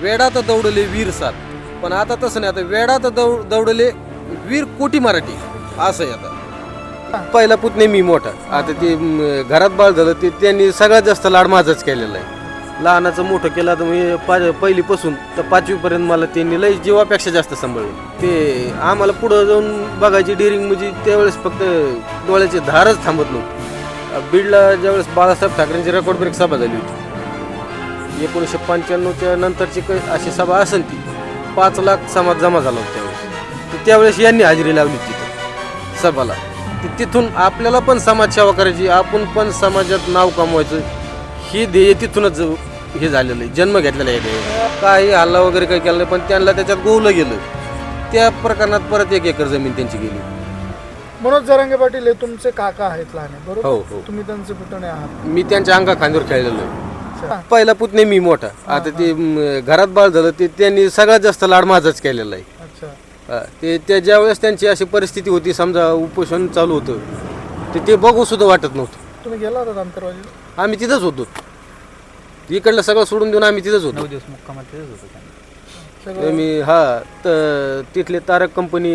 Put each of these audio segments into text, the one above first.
वेडात दौडले वीर सात. पण आता तसं नाही आता वेडात दौ दौडले वीर कोटी मराठी. असं आहे आता. पहिला पुतणे मी मोठा. आता ते घरात बाळ झालं ते त्यांनी सगळ्यात जास्त लाड माझाच केलेला आहे. लहानाचं मोठं केलं तर मी पा पहिलीपासून तर पाचवीपर्यंत मला त्यांनी लई जीवापेक्षा जास्त सांभाळलं. ते आम्हाला पुढं जाऊन बघायची डिरिंग म्हणजे त्यावेळेस फक्त डोळ्याची धारच थांबत नव्हती. बीडला ज्यावेळेस बाळासाहेब ठाकरेंची रेकॉर्ड ब्रेक सभा झाली होती एकोणीसशे पंच्याण्णवच्या नंतरची काही अशी सभा असेल ती पाच लाख समाज जमा झाला होता त्यावेळेस. तर त्यावेळेस यांनी हजेरी लावली तिथं सभाला. ते तिथून आपल्याला पण समाजसेवा करायची आपण पण समाजात नाव कमवायचं. हे ध्येय तिथूनच हे झालेलं आहे जन्म घेतलेला आहे ध्येय. काही हल्ला वगैरे काही केला नाही पण त्यांना त्याच्यात गोवलं गेलं. त्या प्रकरणात परत एक एकर जमीन त्यांची गेली. मनोज जरांगे पाटील हे तुमचे काका आहेत लहान हो, बरोबर? हो. तुम्ही त्यांचे पुतणे आहात. मी त्यांच्या अंगा खांद्यावर खेळलेलो आहे. पहिला पुतणे मी मोठा. आता ते म, घरात बाळ झालं ते त्यांनी सगळ्यात जास्त लाड माझाच केलेला आहे. अच्छा. हा, ते त्या ज्यावेळेस त्यांची अशी परिस्थिती होती समजा उपोषण चालू होतं ते ते बघू सुद्धा वाटत नव्हतं. तुम्ही गेला होता आंतरवाजीला आम्ही तिथंच होतो. इकडलं सगळं सोडून देऊन आम्ही तिथंच होतो. दिवस मुक्कामात तिथेच होतो त्यांनी. सगळं मी हा तर तिथले तारक कंपनी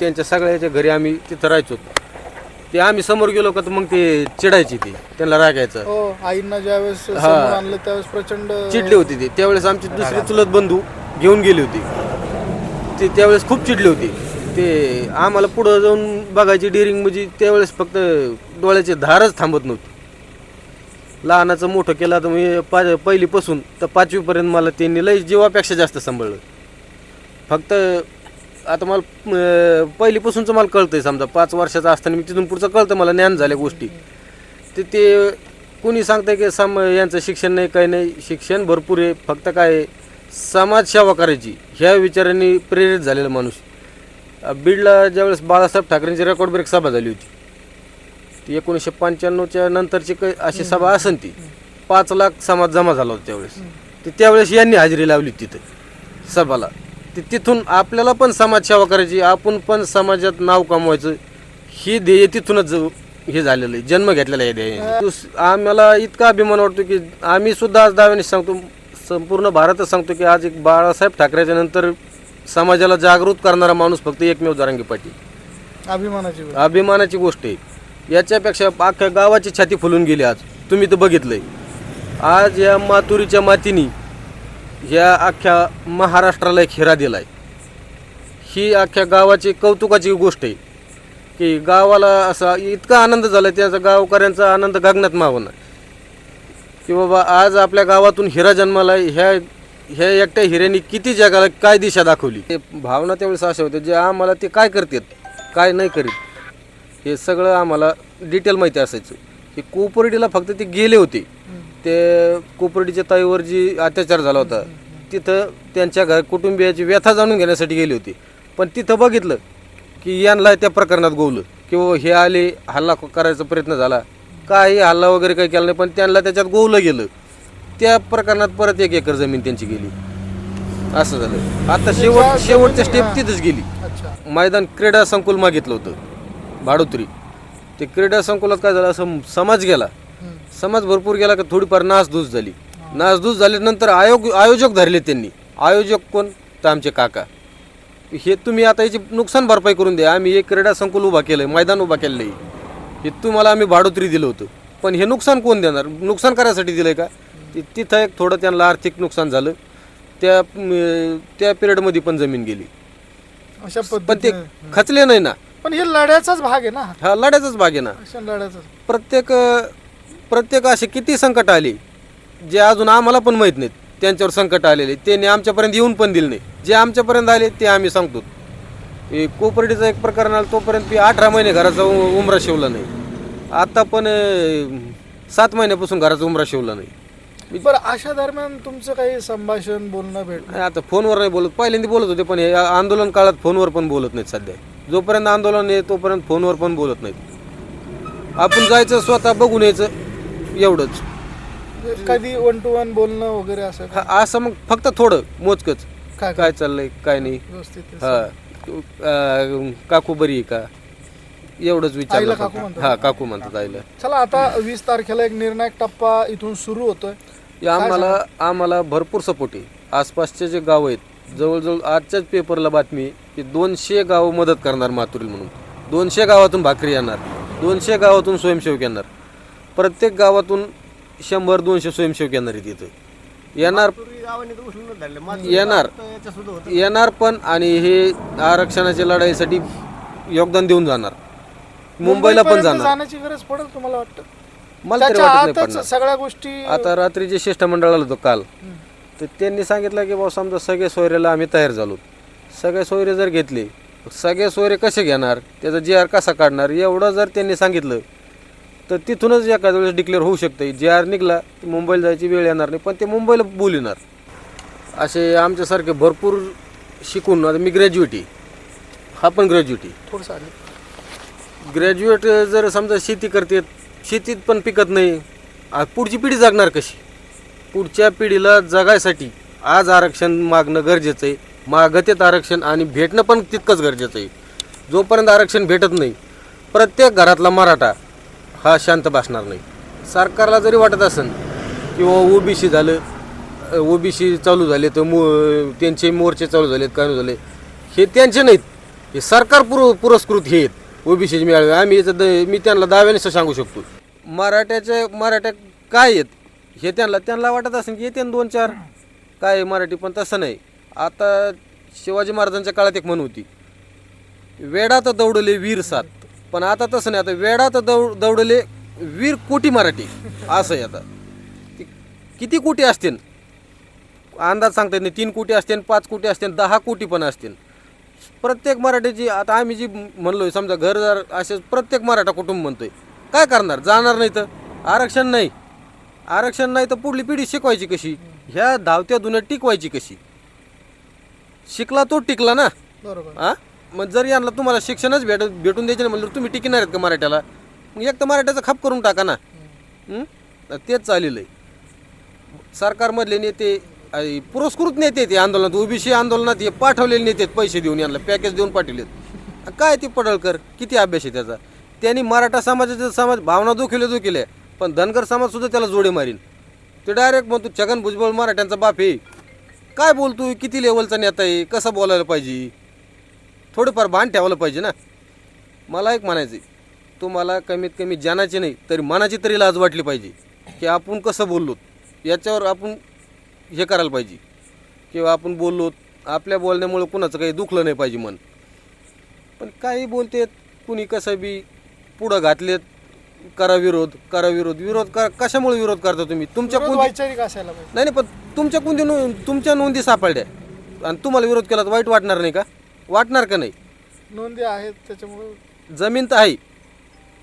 त्यांच्या सगळ्याच्या घरी आम्ही तिथं राहायचो. ते आम्ही समोर गेलो का तर मग ते चिडायची ती त्यांना रागायचं. हो आईंना ज्यावेळेस समोर आणलं त्यावेळेस प्रचंड चिडले होते ते. त्यावेळेस आमची दुसरी चुलत बंधू घेऊन गेली होती. ते त्यावेळेस खूप चिडले होते. ते आम्हाला पुढं जाऊन बघायची डिरिंग म्हणजे त्यावेळेस फक्त डोळ्याची धारच थांबत नव्हती. लहानाचं मोठं केलं तर मी पाच पहिलीपासून तर पाचवीपर्यंत मला त्यांनी लई जीवापेक्षा जास्त सांभाळलं. फक्त आता मला पहिलीपासूनचं मला कळतंय समजा पाच वर्षाचं असताना मी तिथून पुढचं कळतं मला ज्ञान झाल्या गोष्टी. ते ते कोणी सांगतंय की सम यांचं शिक्षण नाही काही नाही शिक्षण भरपूर आहे फक्त काय आहे, समाजसेवा करायची ह्या विचारांनी प्रेरित झालेला माणूस. बीडला ज्यावेळेस बाळासाहेब ठाकरेंची रेकॉर्ड ब्रेक सभा झाली होती ती एकोणीसशे पंच्याण्णवच्या नंतरची काही अशी सभा असेल ती पाच लाख समाज जमा झाला होता त्यावेळेस. ते त्यावेळेस यांनी हजेरी लावली तिथं सभाला. ते तिथून आपल्याला पण समाजसेवा करायची आपण पण समाजात नाव कमवायचं. हे ध्येय तिथूनच हे झालेलं आहे जन्म घेतलेला आहे ध्येय आम्हाला इतका अभिमान वाटतो की आम्ही सुद्धा आज दाव्याने सांगतो संपूर्ण भारतच सांगतो की आज एक बाळासाहेब ठाकरेच्या नंतर समाजाला जागृत करणारा माणूस फक्त एकमेव जरांगी पाटील. अभिमानाची. अभिमानाची गोष्ट आहे. याच्यापेक्षा अख्ख्या गावाची छाती फुलून गेली आज. तुम्ही तर बघितलंय. आज या मातुरीच्या मातीनी या अख्ख्या महाराष्ट्राला एक हिरा दिला आहे ही अख्ख्या गावाची कौतुकाची गोष्ट आहे की गावाला असा इतका आनंद झाला त्याचा गावकऱ्यांचा आनंद गगनात मावना की बाबा आज आपल्या गावातून हिरा जन्माला ह्या ह्या एकट्या हिऱ्यानी किती जगाला काय दिशा दाखवली? ते भावना त्यावेळेस अशा होत्या जे आम्हाला ते काय करतात काय नाही करीत हे सगळं आम्हाला डिटेल माहिती असायचं. हे कोपर्डीला फक्त ते गेले होते. ते कोपर्डीच्या ताईवर जी अत्याचार झाला होता तिथं त्यांच्या घर कुटुंबियाची व्यथा जाणून घेण्यासाठी गेले होते. पण तिथं बघितलं की यांना त्या प्रकरणात गोवलं. किंवा हे आले हल्ला करायचा प्रयत्न झाला. काही हल्ला वगैरे काही केला नाही पण त्यांना त्याच्यात गोवलं गेलं. त्या प्रकरणात परत एक एकर जमीन त्यांची गेली. असं झालं. आता शेवट शेवटच्या स्टेप तिथंच गेली. मैदान क्रीडा संकुल मागितलं होतं. भाडोत्री. ते क्रीडा संकुलात काय झालं? असं समाज गेला. समाज भरपूर गेला का थोडीफार नासधूस झाली. नासधूस झाल्यानंतर आयोग आयोजक धरले त्यांनी. आयोजक कोण? तर आमचे काका. हे तुम्ही आता याची नुकसान भरपाई करून द्या. आम्ही एक क्रीडा संकुल उभा केलंय मैदान उभा केलेलं आहे हे तुम्हाला आम्ही भाडोत्री दिलं होतं. पण हे नुकसान कोण देणार? नुकसान करायसाठी दिलंय का? ते तिथं एक थोडं त्यांना आर्थिक नुकसान झालं. त्या त्या पिरियडमध्ये पण जमीन गेली. अशा पण ते खचले नाही ना. पण हे लढ्याचाच भाग आहे ना. हा लढ्याचाच भाग आहे ना. अशा लढ्याचाच. प्रत्येक प्रत्येक असे किती संकट आली जे अजून आम्हाला पण माहीत नाहीत त्यांच्यावर संकट आलेले त्यांनी आमच्यापर्यंत येऊन पण दिले नाही. जे आमच्यापर्यंत आले ते आम्ही सांगतो. कोपर्डीचा एक प्रकरण आला तोपर्यंत मी अठरा महिने घराचा उमरा शिवला नाही. आता पण सात महिन्यापासून घराचा उमरा शिवला नाही. बरं अशा दरम्यान तुमचं काही संभाषण बोलणं भेटणं आणि आता फोनवर नाही बोलत. पहिल्यांदा बोलत होते पण हे आंदोलन काळात फोनवर पण बोलत नाहीत सध्या. जोपर्यंत आंदोलन आहे तोपर्यंत फोनवर पण बोलत नाहीत. आपण जायचं स्वतः बघून यायचं. एवढंच. कधी वन टू वन बोलणं वगैरे असं? हा, असं मग फक्त थोडं मोजकच. काय काय चाललंय काय नाही. व्यवस्थित हा अं, काकू बरी आहे का? एवढंच आईला विचारलं काकू फक्त. म्हणतात. हा काकू म्हणतात आईला. चला आता वीस तारखेला एक निर्णायक टप्पा इथून सुरू होतोय. या आम्हाला आम्हाला भरपूर सपोर्ट आहे. आसपासचे जे गाव आहेत जवळजवळ आजच्याच पेपरला बातमी आहे की दोनशे गावं मदत करणार माथुरील म्हणून. दोनशे गावातून भाकरी येणार. दोनशे गावातून स्वयंसेवक येणार. प्रत्येक गावातून शंभर दोनशे स्वयंसेवक येणार आहेत इथं. येणार येणार. येणार पण आणि हे आरक्षणाच्या लढाईसाठी योगदान देऊन जाणार. मुंबईला पण जाणार. जाण्याची गरज पडेल तुम्हाला वाटतं? मला तरी त्याच्या वाटत नाही आतच पडणार. सगळ्या गोष्टी आता रात्री जे शिष्टमंडळ आलं होतं काल तर त्यांनी सांगितलं की बाबा समजा सगळे सोयऱ्याला आम्ही तयार झालो. सगळे सोयरे जर घेतले सगळे सोयरे कसे घेणार? त्याचा जी आर कसा काढणार? एवढं जर त्यांनी सांगितलं तर तिथूनच एखाद्या वेळेस डिक्लेअर होऊ शकतं. जे आर निघला मुंबईला जायची वेळ येणार नाही पण ते मुंबईला बोलणार. असे आमच्यासारखे भरपूर शिकून आता मी ग्रॅज्युएट आहे. हा पण ग्रॅज्युएट आहे. थोडंसं आले ग्रॅज्युएट जर समजा शेती करते शेतीत पण पिकत नाही पुढची पिढी जगणार कशी? पुढच्या पिढीला जगायसाठी आज आरक्षण मागणं गरजेचं आहे. मागतेत आरक्षण आणि भेटणं पण तितकंच गरजेचं आहे. जोपर्यंत आरक्षण भेटत नाही प्रत्येक घरातला मराठा हा शांत बसणार नाही. सरकारला जरी वाटत असेल किंवा ओबीसी झालं ओबीसी चालू झाले तर मो त्यांचे मोर्चे चालू झालेत काय झाले हे त्यांचे नाहीत. हे सरकार पुर पुरस्कृत हे आहेत. ओबीसीचे मिळावे आम्ही याचं द- मी त्यांना दाव्याने सांगू शकतो. मराठ्याचे मराठ्या काय आहेत? हे त्यांना त्यांना वाटत असेल की येते दोन चार. काय आहे मराठी? पण तसं नाही. आता शिवाजी महाराजांच्या काळात एक म्हण होती. वेडात दौडले वीर सात. पण आता तसं नाही आता वेडात दौ दौडले वीर कोटी मराठी असं आहे आता. ती किती कोटी असतील? अंदाज सांगता येत नाही तीन कोटी असतील पाच कोटी असतील दहा कोटी पण असतील. प्रत्येक मराठीची आता आम्ही जी म्हणलोय समजा घरदार असे प्रत्येक मराठा कुटुंब म्हणतोय काय करणार? जाणार नाही तर? आरक्षण नाही. आरक्षण नाही तर पुढली पिढी शिकवायची कशी? ह्या धावत्या दुन्यात टिकवायची कशी? शिकला तो टिकला ना? बरोबर. हा मग जर यांना तुम्हाला शिक्षणच भेट भेटून द्यायचे ना म्हणलं तुम्ही टिकणार आहेत का मराठ्याला? मग एक तर मराठ्याचा खप करून टाका ना. हं? तेच चाललेलं आहे. सरकारमधले नेते आई, पुरस्कृत नेते ते आंदोलनात. ओबीसी आंदोलनात हे पाठवलेले नेते आहेत पैसे देऊन यांना पॅकेज देऊन पाठवलेत काय ते पडळकर? किती अभ्यास आहे त्याचा? त्यांनी मराठा समाजाचा समाज भावना दुखिले दुखिले पण धनगर समाज सुद्धा त्याला जोडे मारीन ते डायरेक्ट म्हणतो छगन भुजबळ मराठ्यांचा बाप आहे. काय बोलतो किती लेवलचा नेता आहे? कसा बोलायला पाहिजे? थोडंफार भान ठेवायला पाहिजे ना. मला एक म्हणायचं आहे तुम्हाला कमीत कमी जानाची नाही तरी मनाची तरी लाज वाटली पाहिजे की आपण कसं बोललो याच्यावर आपण हे करायला पाहिजे. किंवा आपण बोललो आपल्या बोलण्यामुळे कुणाचं काही दुखलं नाही पाहिजे मन. पण काही बोलतेत कुणी कसं बी पुढं घातलेत करा विरोध करा विरोध विरोध करा कशामुळे विरोध करता तुम्ही? तुमच्या वैचारिक असायला नाही नाही पण तुमच्या कोणती नो तुमच्या नोंदी सापडल्या. आणि तुम्हाला विरोध केला तर वाईट वाटणार नाही का? वाटणार का नाही? नोंदी आहेत त्याच्यामुळे जमीन तर आहे.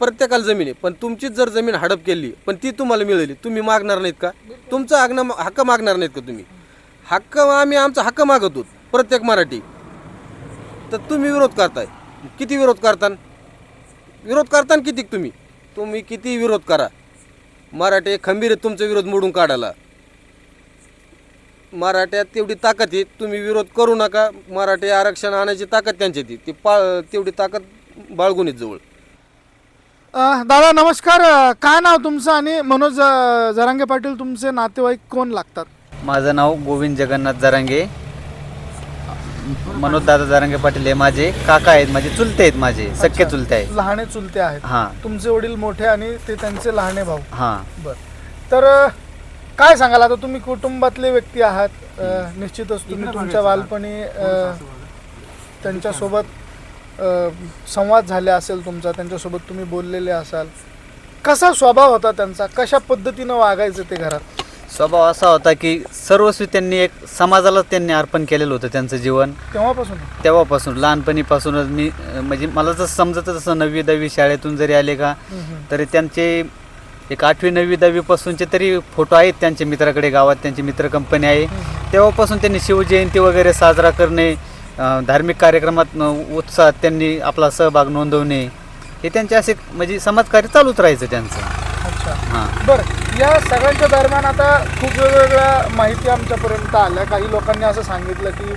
प्रत्येकाला जमीन आहे. पण तुमचीच जर जमीन हडप केली पण ती तुम्हाला मिळाली तुम्ही मागणार नाहीत का? तुमचा हक्क हक्क मागणार नाहीत का तुम्ही? हक्क आम्ही आमचा हक्क मागतो प्रत्येक मराठी. तर तुम्ही विरोध करताय. किती विरोध करता विरोध करता किती तुम्ही? तुम्ही किती विरोध करा? मराठे खंबीर आहेत तुमचा विरोध मोडून काढायला. मराठ्यात तेवढी ताकद आहे तुम्ही विरोध करू नका. मराठी आरक्षण आणायची ताकद त्यांच्यात आहे. ती पा तेवढी ताकद बाळगून आहेत जवळ दादा नमस्कार. काय नाव तुमचं आणि मनोज जरांगे पाटील तुमचे नातेवाईक कोण लागतात? माझं नाव गोविंद जगन्नाथ जरांगे. मनोज दादा जरांगे पाटील हे माझे काका आहेत माझे चुलते आहेत माझे सख्खे चुलते आहेत. लहाने चुलते आहेत. हां. तुमचे वडील मोठे आणि ते त्यांचे लहाने भाऊ. हां. बर. तर काय सांगाल? आता तुम्ही कुटुंबातले व्यक्ती आहात अं, निश्चितच तुम्ही तुमच्या बालपणी अं, त्यांच्यासोबत अं, संवाद झाले असेल तुमचा त्यांच्यासोबत तुम्ही बोललेले असाल. कसा स्वभाव होता त्यांचा? कशा पद्धतीनं वागायचं ते घरात? स्वभाव असा होता की सर्वस्वी त्यांनी एक समाजाला त्यांनी अर्पण केलेलं होतं त्यांचं जीवन. तेव्हापासून? तेव्हापासून लहानपणीपासूनच मी अं, म्हणजे मला जसं समजतं तसं नववी दहावी शाळेतून जरी आले का तरी त्यांचे एक आठवी नववी दहावीपासूनचे तरी फोटो आहेत त्यांच्या मित्राकडे गावात त्यांची मित्र कंपनी आहे. तेव्हापासून त्यांनी शिवजयंती वगैरे साजरा करणे धार्मिक कार्यक्रमात उत्साहात त्यांनी आपला सहभाग नोंदवणे हे त्यांचे असे म्हणजे समाजकार्य चालूच राहायचं त्यांचं. अच्छा. हां. बरं या सगळ्यांच्या दरम्यान आता खूप वेगवेगळ्या माहिती आमच्यापर्यंत आल्या. काही लोकांनी असं सांगितलं की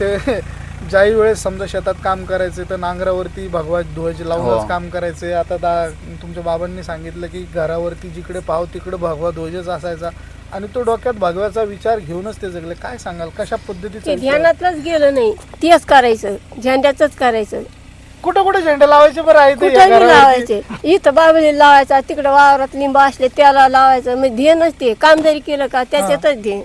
ते ज्याही वेळेस समजा शेतात काम करायचे तर नांगरावरती भगवा ध्वज लावूनच हो. काम करायचे. आता दा तुमच्या बाबांनी सांगितलं की घरावरती जिकडे पाव तिकडे भगवा ध्वजच असायचा. आणि तो डोक्यात भगव्याचा विचार घेऊनच ते जगले. काय सांगाल? कशा पद्धतीचं ते ध्यानातलंच गेलं नाही. तेच करायचं. झेंड्याचंच करायचं. कुठे कुठे झेंडे लावायचे बरं आहे ते या कुठं घरावरती? लावायचे. इथं बाबळी लावायचा तिकडं वावरात लिंब असले त्याला लावायचं. मग ध्येयच ते. काम जरी केलं का त्याच्यातच ध्येय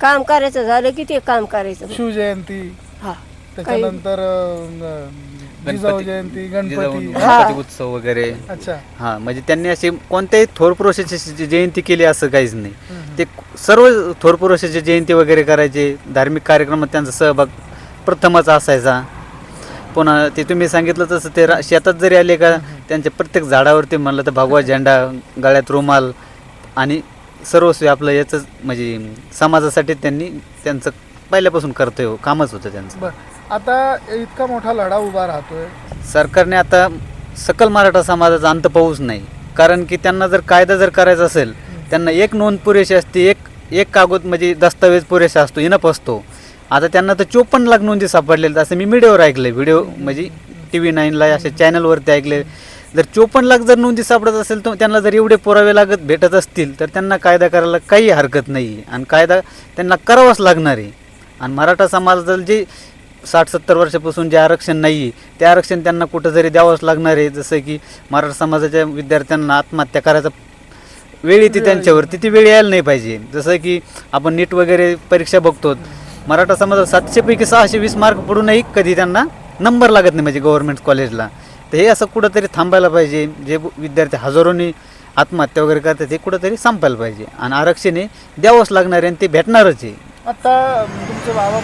काम करायचं झालं की ते काम करायचं. शिवजयंती. हा. त्याच्यानंतर अं, जिजाऊ जयंती गणपती. गणपती उत्सव वगैरे. अच्छा. हा म्हणजे त्यांनी अशी कोणत्याही थोर पुरुषाची जयंती केली असं काहीच नाही. ते सर्व थोर पुरुषाची जयंती वगैरे करायचे धार्मिक कार्यक्रमात त्यांचा सहभाग प्रथमच असायचा. पुन्हा ते तुम्ही सांगितलं तसं ते रा- शेतात जरी आले का त्यांच्या प्रत्येक झाडावरती म्हणलं तर भगवा झेंडा गळ्यात रुमाल आणि सर्वस्वी आपलं याचं म्हणजे समाजासाठी त्यांनी त्यांचं पहिल्यापासून कर्तव्य हो, कामच होतं त्यांचं. बर. आता इतका मोठा लढा उभा राहतोय. सरकारने आता सकल मराठा समाजाचा अंत पाहूच नाही. कारण की त्यांना जर कायदा जर करायचा असेल त्यांना एक नोंद पुरेशी असते एक एक कागद म्हणजे दस्तावेज पुरेसा असतो इनप असतो. आता त्यांना तर चोपन्न लाख नोंदी सापडलेल्या असं मी मीडियावर ऐकलं व्हिडिओ म्हणजे टी व्ही नाईनला अशा चॅनलवरती ऐकले जर चोपन्न लाख जर नोंदी सापडत असेल तर त्यांना जर एवढे पुरावे लागत भेटत असतील तर त्यांना कायदा करायला काही हरकत नाही. आणि कायदा त्यांना करावाच लागणार आहे. आणि मराठा समाजाला जे साठ सत्तर वर्षापासून जे आरक्षण नाही आहे ते आरक्षण त्यांना कुठं जरी द्यावंच लागणार आहे. जसं की मराठा समाजाच्या विद्यार्थ्यांना आत्महत्या करायचा वेळ येते त्यांच्यावरती ती वेळ यायला नाही पाहिजे. जसं की आपण नीट वगैरे परीक्षा बघतो मराठा समाजात सातशेपैकी सहाशे वीस मार्क पडूनही कधी त्यांना नंबर लागत नाही म्हणजे गव्हर्नमेंट कॉलेजला तर हे असं कुठंतरी थांबायला पाहिजे जे विद्यार्थी हजारोनी आत्महत्या वगैरे करतात हे कुठंतरी संपायला पाहिजे. आणि आरक्षण हे द्यावंच लागणार आहे आणि ते भेटणारच आहे. आता तुमचे बाबा